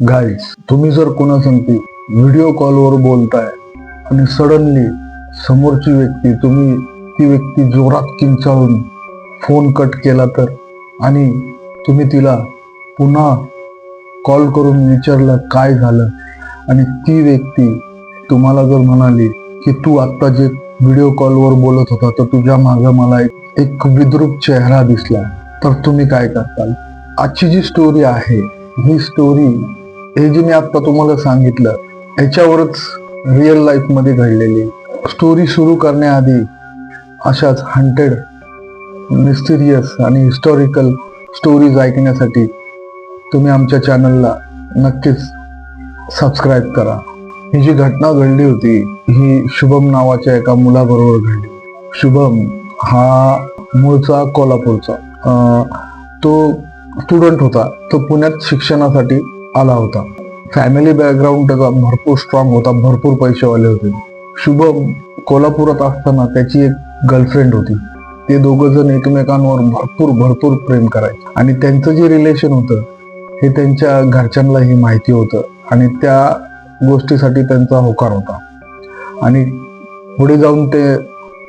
Guys तुम्ही जर कोणा सांगते व्हिडिओ कॉलवर बोलताय आणि सडनली समोरची व्यक्ती तुम्ही ती व्यक्ती जोरात किंचाळून फोन कट केला तर आणि तुम्ही तिला पुन्हा कॉल करून विचारलं काय झालं आणि ती व्यक्ती तुम्हाला जर म्हणाली की तू आत्ता जे व्हिडिओ कॉलवर बोलत होता तर तुझ्या मागं मला एक एक विद्रूप चेहरा दिसला. तर तुम्ही काय करताल? आजची जी स्टोरी आहे ही स्टोरी हे जे मी आता तुम्हाला सांगितलं याच्यावरच रिअल लाईफमध्ये घडलेली. स्टोरी सुरू करण्याआधी अशाच हंटेड मिस्टिरियस आणि हिस्टॉरिकल स्टोरीज ऐकण्यासाठी तुम्ही आमच्या चॅनलला नक्कीच सबस्क्राईब करा. ही जी घटना घडली होती ही शुभम नावाच्या एका मुलाबरोबर घडली. शुभम हा मूळचा कोल्हापूरचा. तो स्टुडंट होता. तो पुण्यात शिक्षणासाठी आला होता. फॅमिली बॅकग्राऊंड त्याचा भरपूर स्ट्रॉंग होता भरपूर पैसेवाले होते. शुभम कोल्हापुरात असताना त्याची एक गर्लफ्रेंड होती. ते दोघं जण एकमेकांवर भरपूर भरपूर प्रेम करायचे. आणि त्यांचं जे रिलेशन होतं हे त्यांच्या घरच्यांनाही माहिती होतं. आणि त्या गोष्टीसाठी त्यांचा होकार होता. आणि पुढे जाऊन ते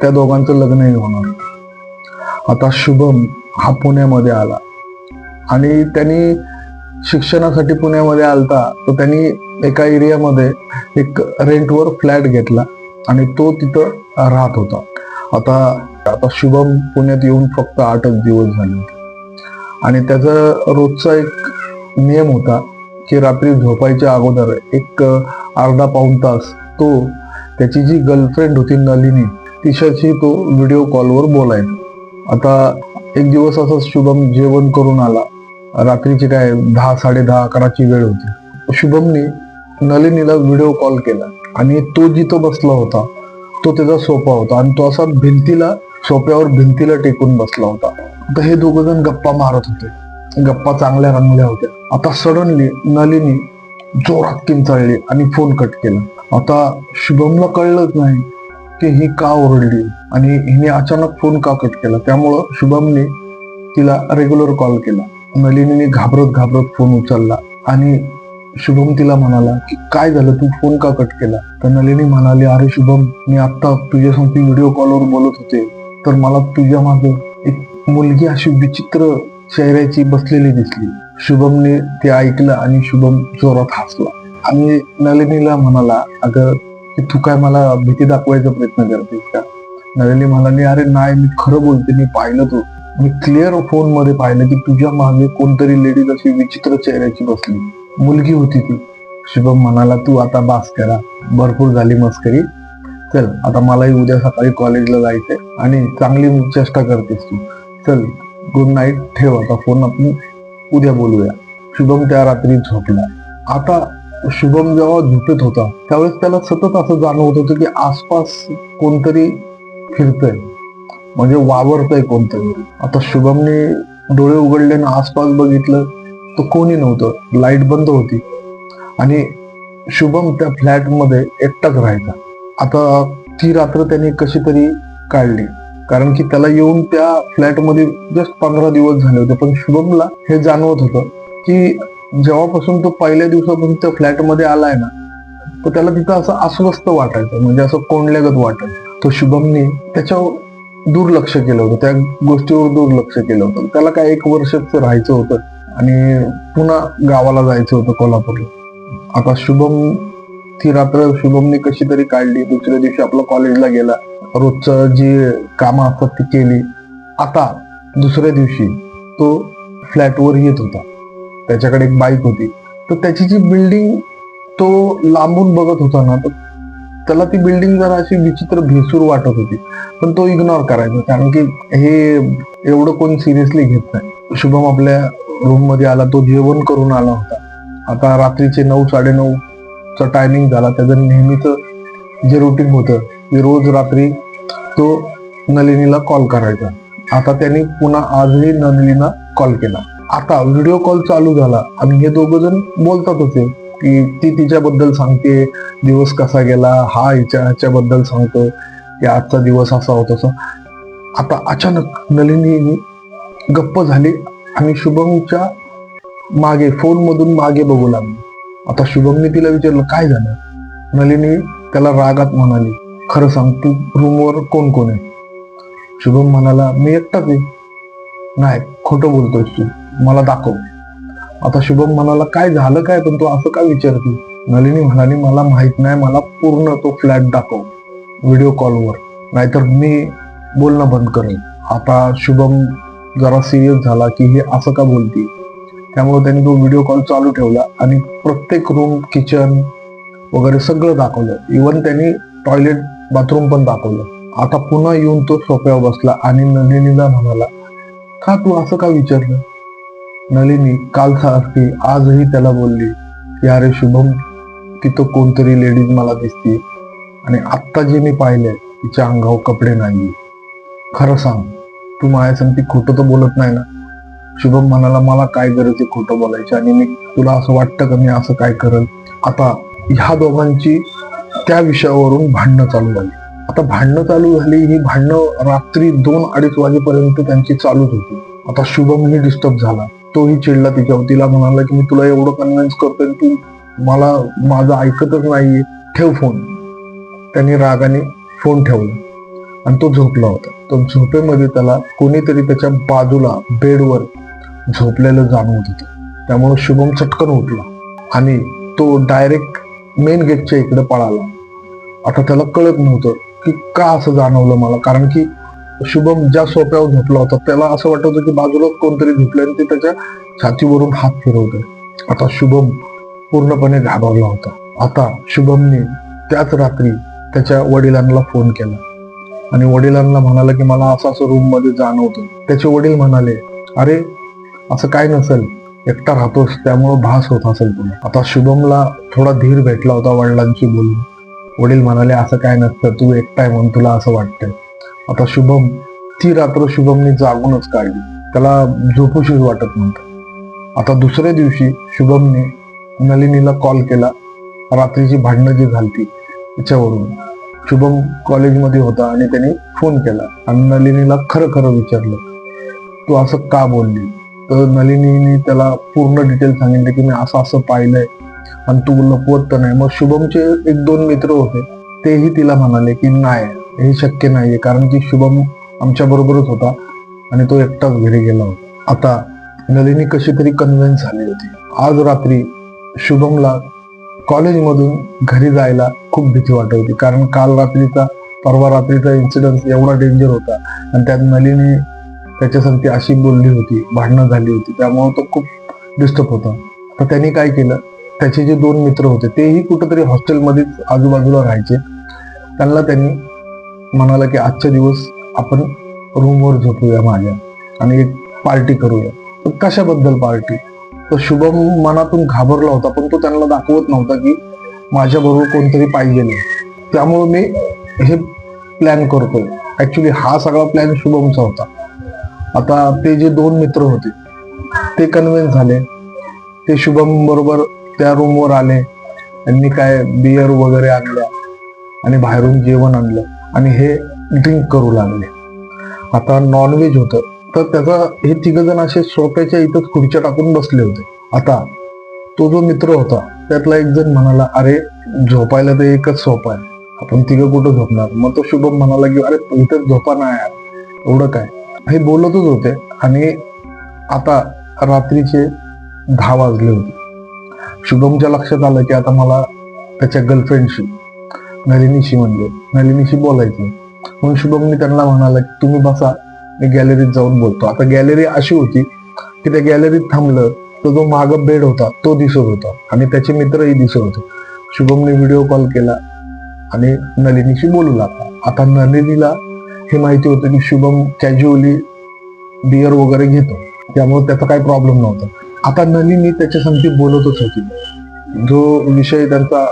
त्या दोघांचं लग्नही होणार. आता शुभम हा पुण्यामध्ये आला. आणि त्यांनी शिक्षणासाठी पुण्यामध्ये आलता तर त्यांनी एका एरियामध्ये एक रेंटवर फ्लॅट घेतला आणि तो तिथं राहत होता. आता आता शुभम पुण्यात येऊन फक्त आठच दिवस झाले होते. आणि त्याचा रोजचा एक नियम होता की रात्री झोपायच्या अगोदर एक अर्धा पाऊण तास तो त्याची जी गर्लफ्रेंड होती नलिनी तिच्याशी तो व्हिडिओ कॉलवर बोलायचा. आता एक दिवस असं शुभम जेवण करून आला रात्रीची काय दहा साडे दहा अकराची वेळ होती. शुभमने नलिनीला व्हिडिओ कॉल केला आणि तो जिथं बसला होता तो त्याचा सोफा होता आणि तो असा भिंतीला सोप्यावर भिंतीला टेकून बसला होता. तर हे दोघ जण गप्पा मारत होते. गप्पा चांगल्या रंगल्या होत्या. आता सडनली नलिनी जोरात किंचाळली आणि फोन कट केला. आता शुभमला कळलंच नाही की ही का ओरडली आणि हिने अचानक फोन का कट केला. त्यामुळं शुभमने तिला रेग्युलर कॉल केला. नलिनीने घाबरत घाबरत फोन उचलला आणि शुभम तिला म्हणाला की काय झालं? तू फोन का कट केला? तर नलिनी म्हणाली अरे शुभम मी आता तुझ्यासमोर व्हिडिओ कॉलवर बोलत होते. तर मला तुझ्या मागे एक मुलगी अशी विचित्र चेहऱ्याची बसलेली दिसली. शुभमने ते ऐकलं आणि शुभम जोरात हसला. आणि नलिनीला म्हणाला अगं की तू काय मला भीती दाखवायचा प्रयत्न करतेस का? नलिनी म्हणाली अरे नाही मी खरं बोलते मी पाहिलं तू. मी क्लिअर फोनमध्ये पाहिलं की तुझ्या मागे कोणतरी लेडीज अशी विचित्र चेहऱ्याची बसली. मुलगी होती ती. शुभम म्हणाला तू आता बास करा. भरपूर झाली मस्करी. चल आता मलाही उद्या सकाळी कॉलेजला जायचंय आणि चांगली चेष्टा करतेस तू. चल गुड नाईट ठेव आता फोन आपण उद्या बोलूया. शुभम त्या रात्री झोपला. आता शुभम जेव्हा झोपेत होता त्यावेळेस त्याला सतत असं जाणवत होतं की आसपास कोणतरी फिरतंय. म्हणजे वावरतंय कोणतरी. आता शुभमने डोळे उघडले आणि आसपास बघितलं तर कोणी नव्हतं. लाइट बंद होती. आणि शुभम त्या फ्लॅटमध्ये एकटाच राहायचा. आता ती रात्र त्याने कशी तरी काढली. कारण की त्याला येऊन त्या फ्लॅटमध्ये जस्ट पंधरा दिवस झाले होते. पण शुभमला हे जाणवत होतं की जेव्हापासून तो पहिल्या दिवसापासून त्या फ्लॅटमध्ये आलाय ना तर त्याला तिथं असं अस्वस्थ वाटायचं. म्हणजे असं कोंडल्यागत वाटायचं. तो शुभमने त्याच्यावर दुर्लक्ष केलं होतं. त्या गोष्टीवर दुर्लक्ष केलं होतं. त्याला काय एक वर्षच राहायचं होतं आणि पुन्हा गावाला जायचं होतं कोल्हापूरला. आता शुभम ती रात्र शुभमने कशी तरी काढली. दुसऱ्या दिवशी आपला कॉलेजला गेला. रोजचं जी कामं असतात ती केली. आता दुसऱ्या दिवशी तो फ्लॅटवर येत होता. त्याच्याकडे एक बाईक होती. तर त्याची जी बिल्डिंग तो लांबून बघत होता ना तर त्याला ती बिल्डिंग जरा अशी विचित्र भेसूर वाटत होती. पण तो इग्नोर करायचा कारण की हे एवढं कोण सिरियसली घेत नाही. शुभम आपल्या रूममध्ये आला तो जेवण करून आला होता. आता रात्रीचे नऊ साडेनऊ चा टायमिंग झाला. त्याचं नेहमीच जे रुटीन होतं की रोज रात्री तो नलिनीला कॉल करायचा. आता त्यांनी पुन्हा आजही नलिनीला कॉल केला. आता व्हिडिओ कॉल चालू झाला आणि हे दोघ जण बोलतात होते की ती तिच्याबद्दल सांगते. दिवस कसा गेला हा हिच्या ह्याच्याबद्दल सांगतो. की आजचा दिवस असा होता. तसा आता अचानक नलिनी गप्प झाली आणि शुभमच्या मागे फोनमधून मागे बघू लागली. आता शुभमने तिला विचारलं काय झालं? नलिनी त्याला रागात म्हणाली खरं सांग तू रूमवर कोण कोण आहे? शुभम म्हणाला मी एकटाच आहे. नाही खोटं बोलतोय तू. मला दाखव. आता शुभम म्हणाला काय झालं काय पण तू असं का विचारते? नलिनी म्हणाली मला माहीत नाही मला पूर्ण तो फ्लॅट दाखव व्हिडिओ कॉलवर नाहीतर मी बोलणं बंद करेन. आता शुभम जरा सिरियस झाला की हे असं का बोलती? त्यामुळे त्यांनी तो व्हिडिओ कॉल चालू ठेवला आणि प्रत्येक रूम किचन वगैरे सगळं दाखवलं. इवन त्यांनी टॉयलेट बाथरूम पण दाखवलं. आता पुन्हा येऊन तो सोप्यावर बसला आणि नलिनीला म्हणाला का तू असं का विचारलं? नलिनी काल सारखी आजही त्याला बोलली की अरे शुभम तिथं कोणतरी लेडीज मला दिसती आणि आत्ता जे मी पाहिलंय तिच्या अंगावर कपडे नाही खरं सांग तू माझ्या सांगती खोटं तर बोलत नाही ना? शुभम म्हणाला मला काय गरज आहे खोटं बोलायची? आणि मी तुला असं वाटतं का मी असं काय करल? आता ह्या दोघांची त्या विषयावरून भांडणं चालू झाली. आता भांडणं चालू झाली ही भांडणं रात्री दोन अडीच वाजेपर्यंत त्यांची चालूच होती. आता शुभमही डिस्टर्ब झाला. तोही चिडला तिच्यावर तिला म्हणाला की मी तुला एवढं कन्व्हिन्स करतोय तू मला माझं ऐकतच नाहीये. ठेव फोन त्यांनी रागाने फोन ठेवला. आणि तो झोपला होता. तो झोपेमध्ये त्याला कोणीतरी त्याच्या बाजूला बेडवर झोपलेलं जाणवत होतं. त्यामुळे शुभम चटकन उठला आणि तो डायरेक्ट मेन गेटच्या इकडे पळाला. आता त्याला कळत नव्हतं की का असं जाणवलं मला. कारण की शुभम ज्या सोप्यावर झोपला होता त्याला असं वाटत होतं की बाजूलाच कोणतरी झोपलं आणि ते त्याच्या छातीवरून हात फिरवतोय. आता शुभम पूर्णपणे घाबरला होता. आता शुभमने त्याच रात्री त्याच्या वडिलांना फोन केला. आणि वडिलांना म्हणाला की मला असं असं रूममध्ये जाणवतं त्याचे वडील म्हणाले अरे असं काय नसेल. एकटा राहतोस त्यामुळं भास होत असेल तुला. आता शुभमला थोडा धीर भेटला होता वडिलांशी बोलून. वडील म्हणाले असं काय नसतं तू एकटा आहे म्हणून तुला असं वाटतंय. आता शुभम ती रात्र शुभमने जागूनच काढली. त्याला झोपूशीर वाटत नव्हतं. आता दुसऱ्या दिवशी शुभमने नलिनीला कॉल केला. रात्रीची भांडणं जी झालती त्याच्यावरून शुभम कॉलेजमध्ये होता आणि त्याने फोन केला आणि नलिनीला खरं खरं विचारलं. तू असं का बोलली? तर नलिनीने त्याला पूर्ण डिटेल सांगितले की मी असं असं पाहिलंय आणि तू लपवत तर नाही. मग शुभमचे एक दोन मित्र होते तेही तिला म्हणाले की नाही हे शक्य नाहीये कारण की शुभम आमच्या बरोबरच होता आणि तो एकटाच घरी गेला होता. आता नलिनी कशी तरी कन्व्हिन्स झाली होती. आज रात्री शुभमला कॉलेजमधून घरी जायला खूप भीती वाटत होती कारण काल रात्रीचा परवा रात्रीचा इन्सिडन्स एवढा डेंजर होता आणि त्यात नलिनी त्याच्यासाठी अशी बोलली होती भांडणं झाली होती त्यामुळे तो खूप डिस्टर्ब होता. तर त्यांनी काय केलं त्याचे जे दोन मित्र होते तेही कुठेतरी हॉस्टेलमध्येच आजूबाजूला राहायचे. त्यांना त्यांनी म्हणाला की आजचा दिवस आपण रूमवर झोपूया माझ्या आणि एक पार्टी करूया. तर कशाबद्दल पार्टी? तर शुभम मनातून घाबरला होता पण तो त्यांना दाखवत नव्हता की माझ्याबरोबर कोणतरी पाहिजे नाही. त्यामुळे मी हे प्लॅन करतोय. ॲक्च्युली हा सगळा प्लॅन शुभमचा होता. आता ते जे दोन मित्र होते ते कन्व्हिन्स झाले. ते शुभम बरोबर त्या रूमवर आले. त्यांनी काय बियर वगैरे आणल्या आणि बाहेरून जेवण आणलं. आणि हे ड्रिंक करू लागले. आता नॉनव्हेज होतं. तर त्याचा हे तिघजण असे सोप्याच्या इथंच खुर्च्या टाकून बसले होते. आता तो जो मित्र होता त्यातला एक जण म्हणाला अरे झोपायला तर एकच सोपा आहे. आपण तिघं कुठं झोपणार? मग तो शुभम म्हणाला की अरे इथं झोपा नाही यार. एवढं काय? हे बोलतच होते आणि आता रात्रीचे दहा वाजले होते. शुभमच्या लक्षात आलं की आता मला त्याच्या गर्लफ्रेंडशी नलिनीशी म्हणजे नलिनीशी बोलायचं. म्हणून शुभमने त्यांना म्हणाला की तुम्ही बसा मी गॅलरीत जाऊन बोलतो. आता गॅलरी अशी होती की त्या गॅलरीत थांबलं तर जो माग बेड होता तो दिसत होता. आणि त्याचे मित्रही दिसत होते. शुभमने व्हिडिओ कॉल केला आणि नलिनीशी बोलू लागला. आता नलिनीला हे माहिती होतं की शुभम कॅज्युअली बियर वगैरे घेतो. त्यामुळे त्याचा काही प्रॉब्लेम नव्हता. आता नलिनी त्याच्या संगती बोलतच होती. जो विषय त्यांचा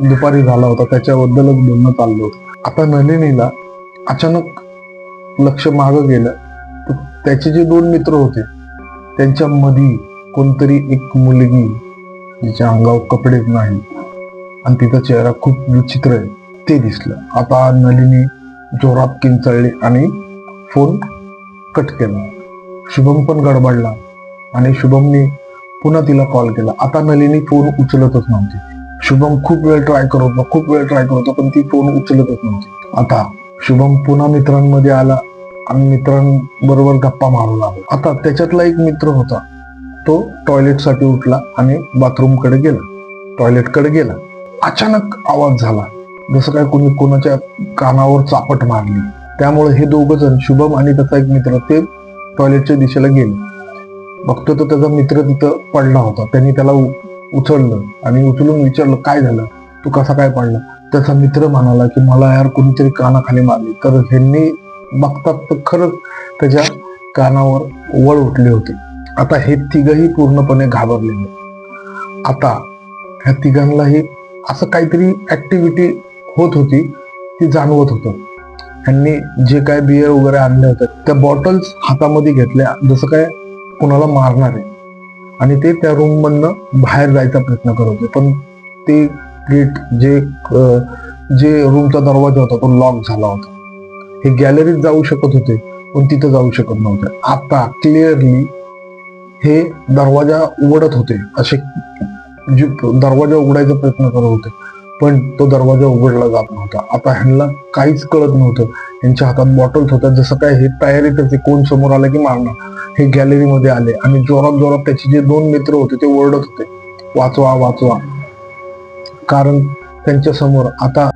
दुपारी झाला होता त्याच्याबद्दलच बोलणं चाललं होतं. आता नलिनीला अचानक लक्ष मागं गेलं. तर त्याचे जे दोन मित्र होते त्यांच्या मधी कोणतरी एक मुलगी जिच्या अंगावर कपडेच नाही आणि तिचा चेहरा खूप विचित्र आहे ते दिसलं. आता नलिनी जोरात किंचाळली आणि फोन कट केला. शुभम पण गडबडला आणि शुभमने पुन्हा तिला कॉल केला. आता नलिनी फोन उचलतच नव्हती. शुभम खूप वेळ ट्राय करत होता खूप वेळ ट्राय करत होता पण ती फोन उचलतच नव्हती. आता शुभम पुन्हा मित्रांमध्ये आला आणि मित्रांबरोबर गप्पा मारू लागला. आता त्याच्यातला एक मित्र होता तो टॉयलेटसाठी उठला आणि बाथरूमकडे गेला. टॉयलेटकडे गेला. अचानक आवाज झाला. जसं काय कोणी कोणाच्या कानावर चापट मारली. त्यामुळे हे दोघ जण शुभम आणि त्याचा एक मित्र ते टॉयलेटच्या दिशेला गेले. बघतो तर त्याचा मित्र तिथं पडला होता. त्यांनी त्याला उचललं आणि उचलून विचारलं काय झालं? तू कसा काय पडला? त्याचा मित्र म्हणाला की मला यार कोणीतरी कानाखाली मारली. तर ह्यांनी बघतात तर खरंच त्याच्या कानावर वळ उठले होते. आता हे तिघही पूर्णपणे घाबरलेले आता ह्या तिघांनाही असं काहीतरी ऍक्टिव्हिटी होत होती ती जाणवत होतं. ह्यांनी जे काय बियर वगैरे आणले होते त्या बॉटल्स हातामध्ये घेतल्या जसं काय कुणाला मारणार आहे. आणि ते त्या रूम मधनं बाहेर जायचा प्रयत्न करत होते. पण ते गेट जे जे रूमचा दरवाजा होता तो लॉक झाला होता. हे गॅलरीत जाऊ शकत होते पण तिथं जाऊ शकत नव्हते. आता क्लिअरली हे दरवाजा उघडत होते असे जे दरवाजा उघडायचा प्रयत्न करत होते पण तो दरवाजा उघडला जात नव्हता. आता ह्यांना काहीच कळत नव्हतं. यांच्या हातात बॉटल्स होत्या जसं काय हे तयारीतच त्याचे कोण समोर आलं की मारणार? हे गॅलरीमध्ये आले. आणि जोरात जोरात त्याचे जे दोन मित्र होते ते ओरडत होते. वाचवा वाचवा. कारण त्यांच्यासमोर आता